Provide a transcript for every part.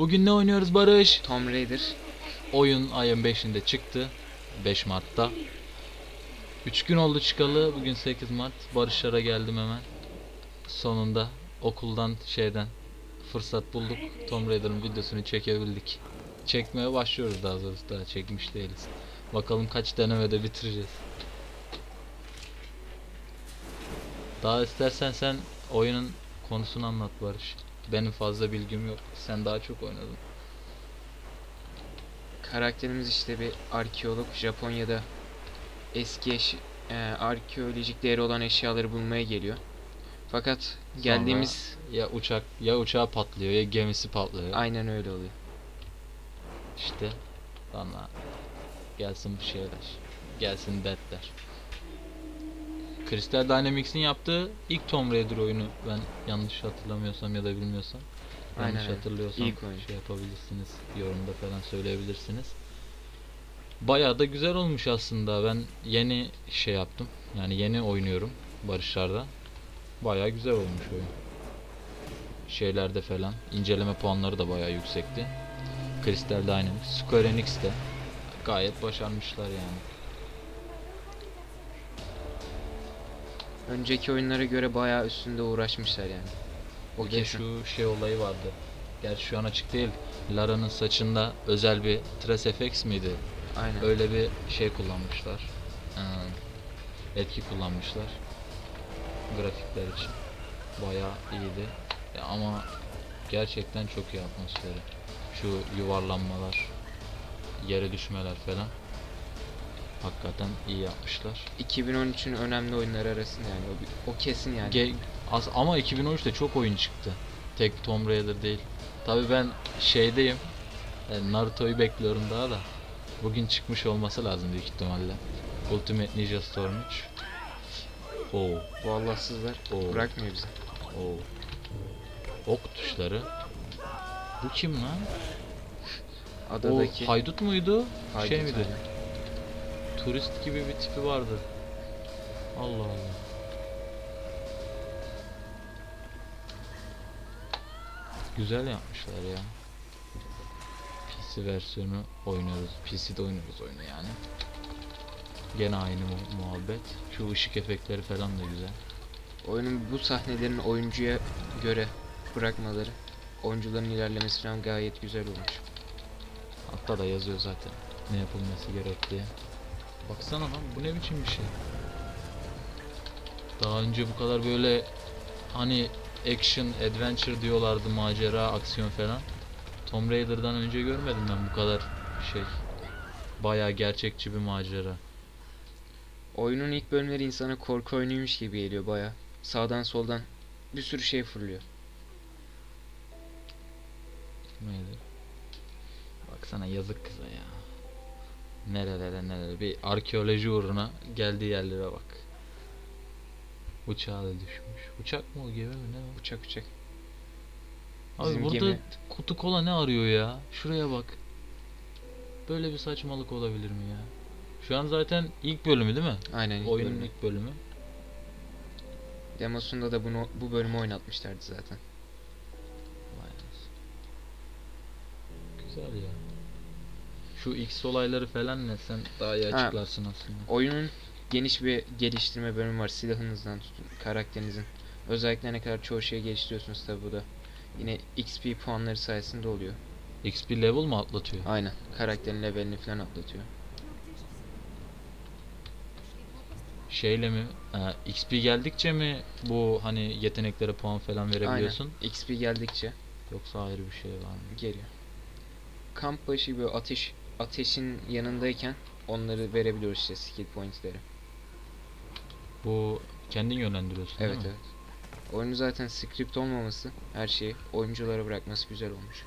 Bugün ne oynuyoruz Barış? Tomb Raider. Oyun ayın 5'inde çıktı. 5 Mart'ta. 3 gün oldu çıkalı. Bugün 8 Mart. Barışlara geldim hemen. Sonunda okuldan şeyden fırsat bulduk. Tomb Raider'ın videosunu çekebildik. Çekmeye başlıyoruz daha doğrusu daha çekmiş değiliz. Bakalım kaç denemede bitireceğiz. Daha istersen sen oyunun konusunu anlat Barış. Benim fazla bilgim yok. Sen daha çok oynadın. Karakterimiz işte bir arkeolog. Japonya'da eski eş, e, arkeolojik değeri olan eşyaları bulmaya geliyor. Fakat geldiğimiz ya uçak ya uçağı patlıyor ya gemisi patlıyor. aynen öyle oluyor. İşte sonra gelsin bir şeyler. Gelsin dertler. Crystal Dynamics'in yaptığı ilk Tomb Raider oyunu ben yanlış hatırlamıyorsam ya da bilmiyorsam. Yanlış Aynen öyle. hatırlıyorsam İlk oyun. şey yapabilirsiniz. Yorumda falan söyleyebilirsiniz. Bayağı da güzel olmuş aslında. Ben yeni şey yaptım. Yani yeni oynuyorum Barışlar'da. Bayağı güzel olmuş oyun. Şeylerde falan inceleme puanları da bayağı yüksekti. Crystal Dynamics, Square Enix de gayet başarmışlar yani. Önceki oyunlara göre bayağı üstünde uğraşmışlar yani. O Bir de kesin. şu şey olayı vardı. Gerçi şu an açık değil. Lara'nın saçında özel bir Trace FX miydi? Aynen. Öyle bir şey kullanmışlar. Ee, etki kullanmışlar. Grafikler için. Bayağı iyiydi. Ya ama gerçekten çok iyi atmosferi. Şu yuvarlanmalar, yere düşmeler falan. Hakikaten iyi yapmışlar. 2013'ün önemli oyunları arasında yani. O, o kesin yani. Ge- az ama 2013'te çok oyun çıktı. Tek Tomb Raider değil. Tabi ben şeydeyim. e, Naruto'yu bekliyorum daha da. Bugün çıkmış olması lazım büyük ihtimalle. Ultimate Ninja Storm 3. Oo, Bu Allahsızlar Oo. bırakmıyor bizi. oo. Ok tuşları. Bu kim lan? Adadaki O haydut muydu? haydut şey miydi? aynen. Turist gibi bir tipi vardı. Allah Allah. Güzel yapmışlar ya. PC versiyonu oynuyoruz. PC'de oynuyoruz oyunu yani. Gene aynı mu- muhabbet. Şu ışık efektleri falan da güzel. Oyunun bu sahnelerin oyuncuya göre bırakmaları, oyuncuların ilerlemesi falan gayet güzel olmuş. Hatta da yazıyor zaten ne yapılması gerektiği. Baksana lan bu ne biçim bir şey. Daha önce bu kadar böyle hani action, adventure diyorlardı macera, aksiyon falan. Tomb Raider'dan önce görmedim ben bu kadar şey. Bayağı gerçekçi bir macera. Oyunun ilk bölümleri insana korku oyunuymuş gibi geliyor baya. Sağdan soldan bir sürü şey fırlıyor. Neydi? Baksana yazık kıza ya. Nerelere nerelere bir arkeoloji uğruna geldiği yerlere bak. Uçağa da düşmüş. Uçak mı o gemi mi ne? Uçak uçak. Abi Bizim burada gemi- kutu kola ne arıyor ya? Şuraya bak. Böyle bir saçmalık olabilir mi ya? Şu an zaten ilk bölümü değil mi? Aynen ilk Oyunun bölümü. ilk bölümü. Demosunda da bunu bu bölümü oynatmışlardı zaten. Vay. Güzel ya. Şu X olayları falan ne? Sen daha iyi Ha. açıklarsın aslında. Oyunun geniş bir geliştirme bölümü var. Silahınızdan tutun, karakterinizin. Özelliklerine kadar çoğu şeyi geliştiriyorsunuz tabi bu da. Yine XP puanları sayesinde oluyor. XP level mı atlatıyor? Aynen. Karakterin levelini falan atlatıyor. Şeyle mi? e, XP geldikçe mi bu hani yeteneklere puan falan verebiliyorsun? Aynen. XP geldikçe Yoksa ayrı bir şey var mı? geliyor. Kamp başı böyle ateş ateşin yanındayken onları verebiliyoruz işte skill pointleri. Bu kendin yönlendiriyorsun Evet değil mi? evet. Oyunu zaten script olmaması her şeyi oyunculara bırakması güzel olmuş.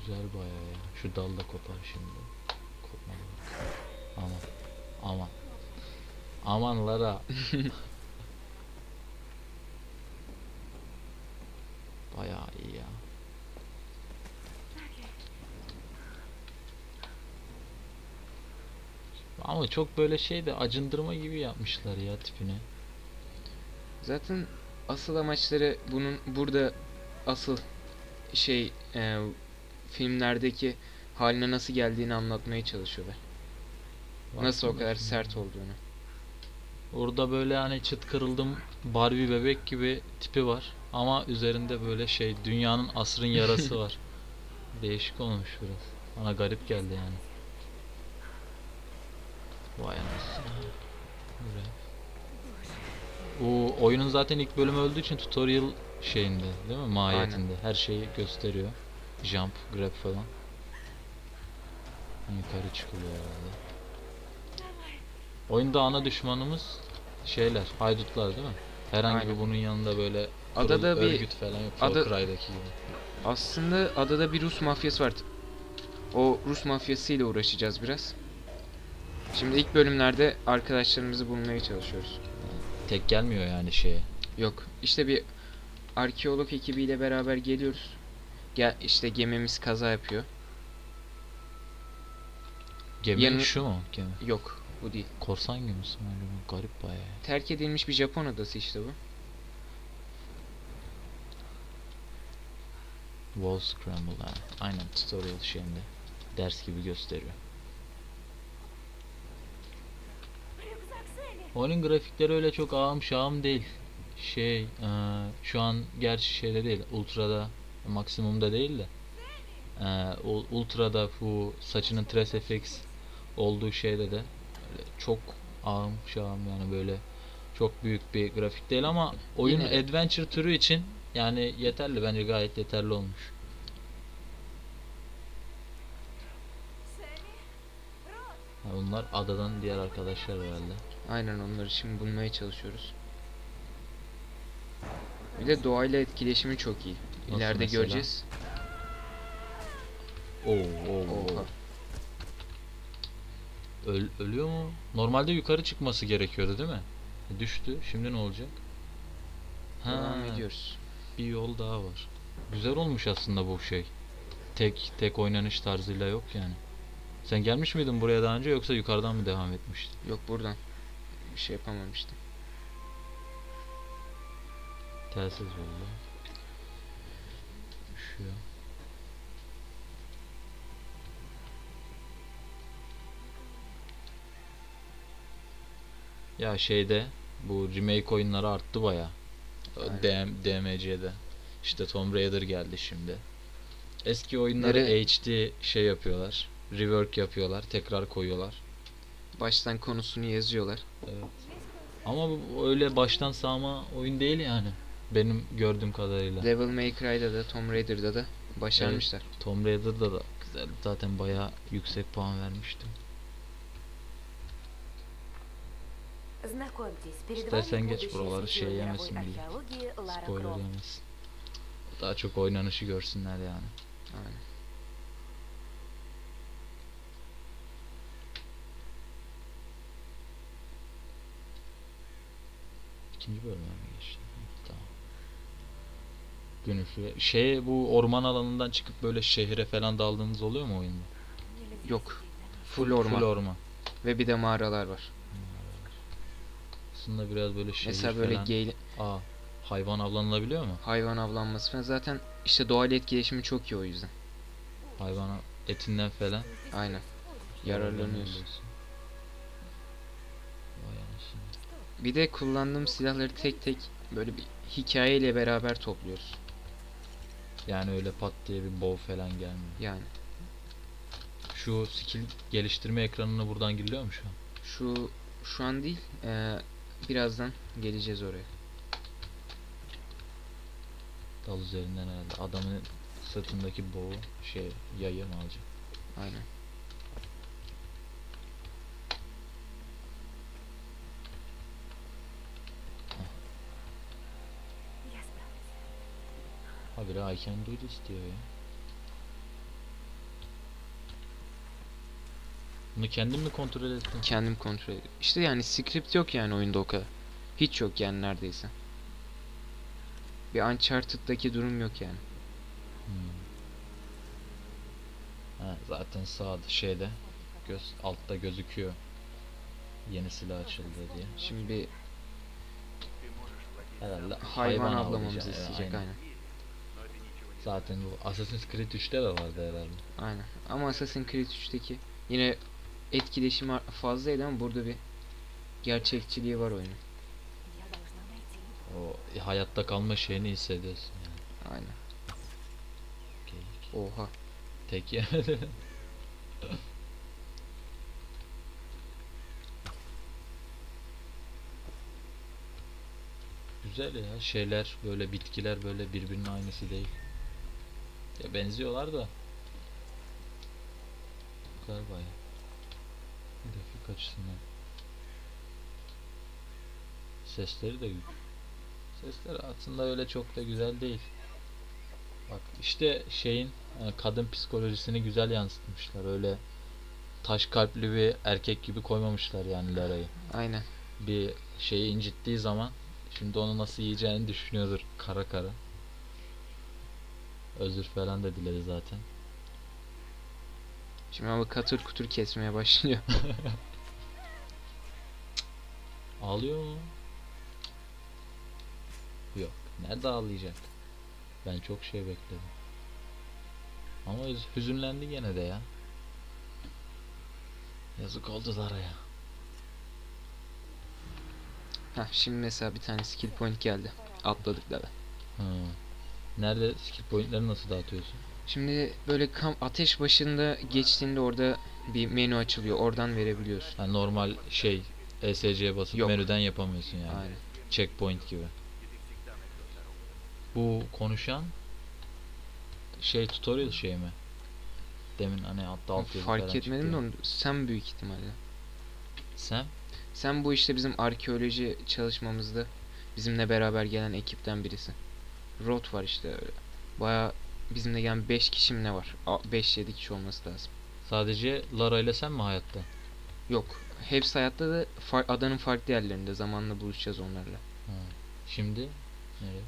Güzel bayağı ya. Şu dal da kopar şimdi. Kopmadı. Aman. Aman. Aman Lara. bayağı iyi ya. Ama çok böyle şey de acındırma gibi yapmışlar ya tipini. Zaten asıl amaçları bunun burada asıl şey e, filmlerdeki haline nasıl geldiğini anlatmaya çalışıyorlar. Nasıl o kadar şimdi. sert olduğunu. Orada böyle hani çıt kırıldım Barbie bebek gibi tipi var. Ama üzerinde böyle şey dünyanın asrın yarası var. Değişik olmuş biraz. Bana garip geldi yani. Vay anasını. O oyunun zaten ilk bölümü öldüğü için tutorial şeyinde değil mi? Mahiyetinde. Her şeyi gösteriyor. Jump, grab falan. Yukarı çıkılıyor herhalde. Oyunda ana düşmanımız şeyler, haydutlar değil mi? Herhangi Aynen. bir bunun yanında böyle Adada kurul- bir- örgüt falan yok. ada- Cry'daki gibi. Aslında adada bir Rus mafyası var. O Rus mafyasıyla uğraşacağız biraz. Şimdi ilk bölümlerde arkadaşlarımızı bulmaya çalışıyoruz. Tek gelmiyor yani şeye. Yok. işte bir arkeolog ekibiyle beraber geliyoruz. Gel işte gemimiz kaza yapıyor. Gemi Yanı- şu mu? Gemi. Yok, bu değil. Korsan gemisi mi acaba? Garip bayağı. ya. Terk edilmiş bir Japon adası işte bu. Wall Scramble ha. Aynen tutorial şeyinde. Ders gibi gösteriyor. Oyunun grafikleri öyle çok ağım şağım değil. Şey, eee, şu an gerçi şeyde değil, ultrada, maksimumda değil de ul- ultrada bu saçının Trace FX olduğu şeyde de çok ağım şağım yani böyle çok büyük bir grafik değil ama oyun Yine- adventure türü için yani yeterli bence gayet yeterli olmuş. Bunlar adadan diğer arkadaşlar herhalde. Aynen onları şimdi bulmaya çalışıyoruz. Bir de doğayla etkileşimi çok iyi. Nasıl İleride mesela? göreceğiz. Oo, oo. Oha. Öl- ölüyor mu? Normalde yukarı çıkması gerekiyordu değil mi? E, Düştü. Şimdi ne olacak? Devam Ha, ediyoruz. bir yol daha var. Güzel olmuş aslında bu şey. Tek tek oynanış tarzıyla yok yani. Sen gelmiş miydin buraya daha önce yoksa yukarıdan mı devam etmiştin? Yok buradan. Bir şey yapamamıştım. Telsiz oldu. Üşüyor. Ya şeyde bu remake oyunları arttı baya. DM, DMC'de. İşte Tomb Raider geldi şimdi. Eski oyunları Nere- HD şey yapıyorlar. Rework yapıyorlar. Tekrar koyuyorlar baştan konusunu yazıyorlar. Evet. Ama bu öyle baştan sağma oyun değil yani. Benim gördüğüm kadarıyla. Devil May Cry'da da Tomb Raider'da da başarmışlar. Evet, Tomb Raider'da da güzel. Zaten bayağı yüksek puan vermiştim. İstersen geç buraları şey yemesin bile. Spoiler yemesin. Daha çok oynanışı görsünler yani. Aynen. İkinci bölüme mi geçti? Tamam. Işığı. Şey bu orman alanından çıkıp böyle şehre falan daldığınız oluyor mu oyunda? Yok. Full orman. Full orman. Ve bir de mağaralar var. Aslında biraz böyle şehir Mesela böyle falan. Aa, hayvan avlanılabiliyor mu? hayvan avlanması falan. Zaten işte doğayla etkileşimi çok iyi o yüzden. Hayvana etinden falan. Aynen. Yararlanıyorsun. Bir de kullandığım silahları tek tek böyle bir hikayeyle beraber topluyoruz. Yani öyle pat diye bir bow falan gelmiyor. Yani Şu skill geliştirme ekranına buradan giriliyor mu şu an? şu şu an değil, eee, birazdan geleceğiz oraya. Dal üzerinden herhalde. Adamın sırtındaki boğu şey yayı mı alacak? Aynen. Habire I can do this diyor ya. Bunu kendin mi kontrol ettin? Kendim kontrol ediyorum. İşte yani script yok yani oyunda o kadar. Hiç yok yani neredeyse. Bir Uncharted'daki durum yok yani. Hmm. Ha, zaten sağda şeyde göz altta gözüküyor. Yeni silah açıldı diye. Şimdi bir Herhalde hayvan, avlamamızı avlayacak, evet, isteyecek aynen. aynen. Zaten bu Assassin's Creed 3'te de vardı herhalde. Aynen. Ama Assassin's Creed 3'teki yine etkileşim fazlaydı ama burada bir gerçekçiliği var oyunun. O hayatta kalma şeyini hissediyorsun yani. Aynen. Okay. Oha. Tek yemedi. Güzel ya şeyler böyle bitkiler böyle birbirinin aynısı değil. Ya benziyorlar da. Güzel baya. Grafik açısından. Sesleri de güzel. Sesleri aslında öyle çok da güzel değil. Bak işte şeyin e, kadın psikolojisini güzel yansıtmışlar. Öyle taş kalpli bir erkek gibi koymamışlar yani Lara'yı. Aynen. Bir şeyi incittiği zaman şimdi onu nasıl yiyeceğini düşünüyordur kara kara. Özür falan da diledi zaten. Şimdi ama katır kutur kesmeye başlıyor. Ağlıyor mu? Yok. Nerede ağlayacak? Ben çok şey bekledim. Ama hüz- hüzünlendi gene de ya. Yazık oldu Lara'ya. Heh, şimdi mesela bir tane skill point geldi. Atladık da. Hı. Nerede skill pointleri nasıl dağıtıyorsun? Şimdi böyle kamp ateş başında geçtiğinde orada bir menü açılıyor. Oradan verebiliyorsun. Yani normal şey ESC'ye basıp Yok. menüden yapamıyorsun yani. Aynen. Checkpoint gibi. Bu konuşan şey tutorial şey mi? Demin hani altta alt yazı Fark etmedim de onu sen büyük ihtimalle. Sen? Sen bu işte bizim arkeoloji çalışmamızda bizimle beraber gelen ekipten birisi. Rot var işte öyle. Baya bizimle gelen 5 kişi mi ne var? 5-7 kişi olması lazım. Sadece Lara ile sen mi hayatta? Yok. Hepsi hayatta da far- adanın farklı yerlerinde. Zamanla buluşacağız onlarla. Ha. Şimdi nereye?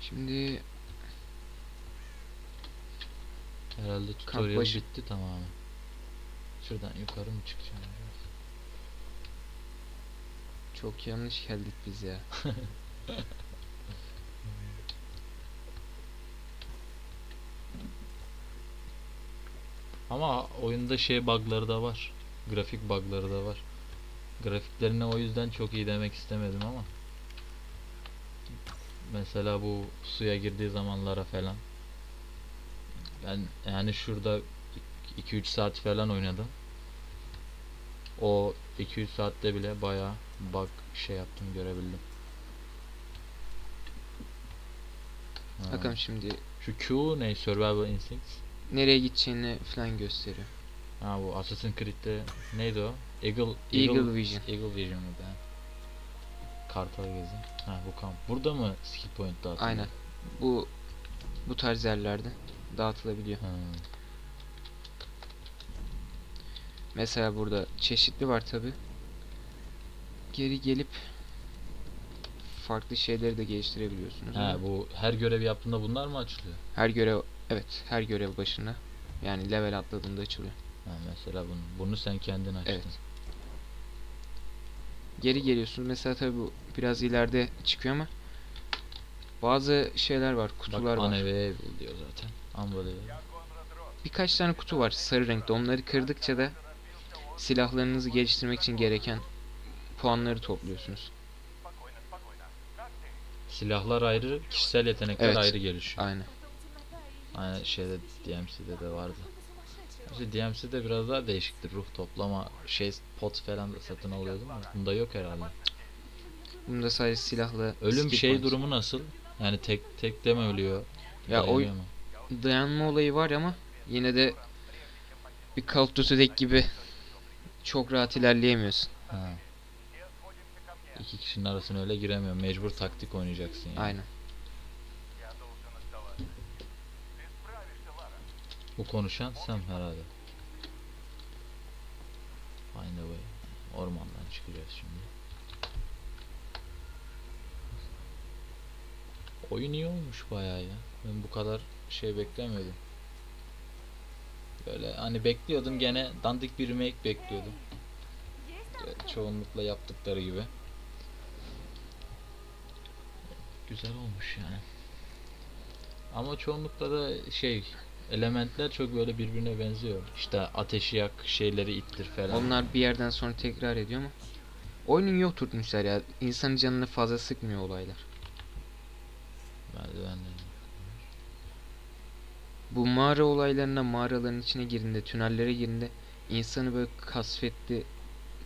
Şimdi Herhalde tutorial başı. bitti tamamen. Şuradan yukarı mı çıkacağım? çok yanlış geldik biz ya. Ama oyunda şey bug'ları da var. Grafik bug'ları da var. Grafiklerini o yüzden çok iyi demek istemedim ama. Mesela bu suya girdiği zamanlara falan. Ben yani şurada 2-3 saat falan oynadım. O 2-3 saatte bile bayağı bug şey yaptım görebildim. Ha. Bakalım şimdi Şu Q ne? Survival Instincts. Nereye gideceğini falan gösteriyor. Ha bu Assassin's Creed'de neydi o? Eagle Eagle Vision. Eagle Vision mı ben? Kartal gezi. Ha bu kamp. Burada mı skill point dağıtılıyor? Aynen. Bu bu tarz yerlerde dağıtılabiliyor. Ha. Mesela burada çeşitli var tabi. Geri gelip farklı şeyleri de geliştirebiliyorsunuz. Ha ama bu her görev yaptığında bunlar mı açılıyor? Her görev evet her görev başına yani level atladığında açılıyor. Ha mesela bunu. Bunu sen kendin açtın. Evet. Geri geliyorsunuz mesela tabi bu biraz ileride çıkıyor ama bazı şeyler var kutular Bak var. Unavailable diyor zaten. Unavailable. Birkaç tane kutu var sarı renkte onları kırdıkça da silahlarınızı geliştirmek için gereken puanları topluyorsunuz. Silahlar ayrı, kişisel yetenekler Evet. ayrı gelişiyor. Aynen. Aynı şeyde DMC'de de vardı. İşte DMC'de biraz daha değişiktir. Ruh toplama şey pot falan da satın alıyordum ama bunda yok herhalde. Bunda sadece silahla Ölüm şey points. durumu nasıl? Yani tek tek de mi ölüyor? Ya o mu? dayanma olayı var ama yine de bir Call of gibi çok rahat ilerleyemiyorsun. Ha. İki kişinin arasına öyle giremiyor. Mecbur taktik oynayacaksın yani. Aynen. Bu konuşan sen herhalde. Aynı way. Ormandan çıkacağız şimdi. Oyun iyi olmuş bayağı ya. Ben bu kadar şey beklemiyordum. Böyle hani bekliyordum gene dandik bir remake bekliyordum. Çoğunlukla yaptıkları gibi. Güzel olmuş yani. Ama çoğunlukla da şey elementler çok böyle birbirine benziyor. İşte ateşi yak, şeyleri ittir falan. Onlar bir yerden sonra tekrar ediyor ama oyunu iyi oturtmuşlar ya. İnsanın canını fazla sıkmıyor olaylar. Merdivenleri. Bu mağara olaylarına mağaraların içine girdiğinde, tünellere girdiğinde insanı böyle kasvetli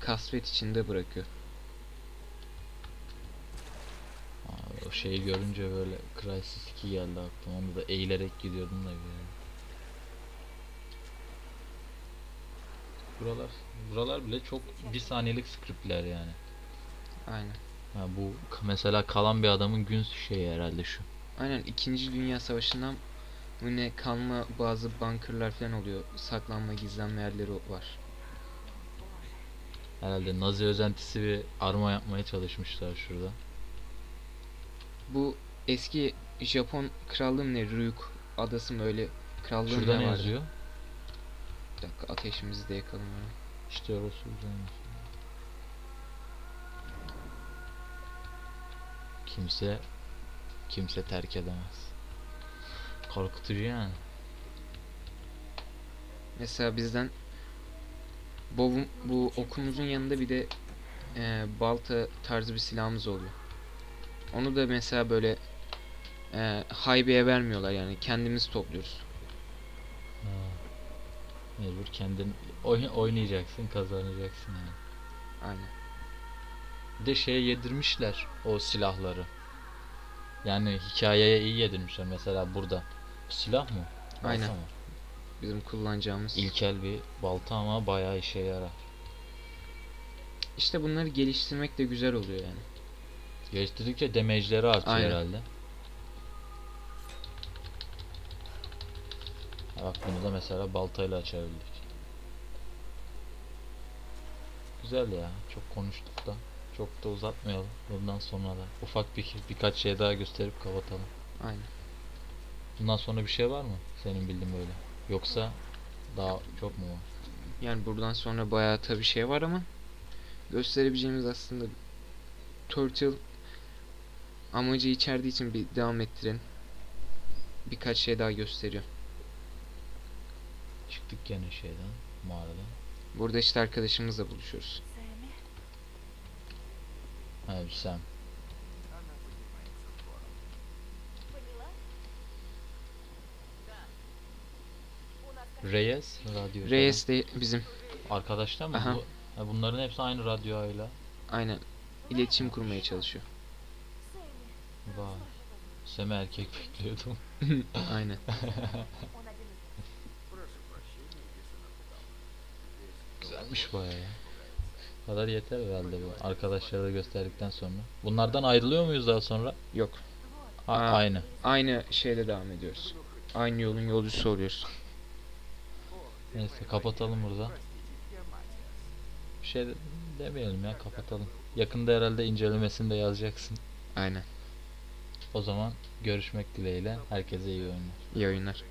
kasvet içinde bırakıyor. Abi o şeyi görünce böyle Crysis 2 geldi aklıma. Onu da eğilerek gidiyordum da böyle. Buralar, buralar bile çok bir saniyelik scriptler yani. Aynen. Ha bu mesela kalan bir adamın gün şeyi herhalde şu. Aynen 2. Dünya Savaşı'ndan bu ne kalma bazı bunkerlar falan oluyor. Saklanma, gizlenme yerleri var. Herhalde Nazi özentisi bir arma yapmaya çalışmışlar şurada. Bu eski Japon krallığı ne? Ryuk adası mı öyle krallığın Şurada ne ne vardı? yazıyor? Bir dakika ateşimizi de yakalım ya. İşte orası güzelmiş. Kimse kimse terk edemez. Korkutucu yani. Mesela bizden bu, bu okumuzun yanında bir de e, balta tarzı bir silahımız oluyor. Onu da mesela böyle e, haybeye vermiyorlar yani kendimiz topluyoruz. Mecbur kendin oy- oynayacaksın, kazanacaksın yani. Aynen. Bir de şeye yedirmişler o silahları. Yani hikayeye iyi yedirmişler. Mesela burada. Bu silah mı? Balta Aynen. mı? Bizim kullanacağımız. İlkel bir balta ama bayağı işe yarar. İşte bunları geliştirmek de güzel oluyor yani. Geliştirdikçe damage'leri artıyor Aynen. herhalde. Ha Bak bunu da mesela baltayla açabildik. Güzel ya. Çok konuştuk da. Çok da uzatmayalım. Bundan sonra da ufak bir birkaç şey daha gösterip kapatalım. Aynen. Bundan sonra bir şey var mı? Senin bildiğin böyle. Yoksa daha çok mu var? Yani buradan sonra bayağı tabii şey var ama gösterebileceğimiz aslında Turtle amacı içerdiği için bir devam ettirelim. Birkaç şey daha gösteriyor. Çıktık gene şeyden, mağaradan. Burada işte arkadaşımızla buluşuyoruz. Evet Sam. Reyes radyo. Reyes de bizim. Arkadaşlar mı? Aha. Bu, bunların hepsi aynı radyoyla. Aynen. İletişim kurmaya çalışıyor. Vay. Seme erkek bekliyordum. Aynen. Güzelmiş baya ya. Bu kadar yeter herhalde bu. Arkadaşlara da gösterdikten sonra. Bunlardan ayrılıyor muyuz daha sonra? Yok. Ha, Aa. aynı. Aynı şeyde devam ediyoruz. Aynı yolun yolcusu oluyoruz. Neyse kapatalım burada. Bir şey de- demeyelim ya kapatalım. Yakında herhalde incelemesini de yazacaksın. Aynen. O zaman görüşmek dileğiyle. Herkese iyi oyunlar. İyi oyunlar.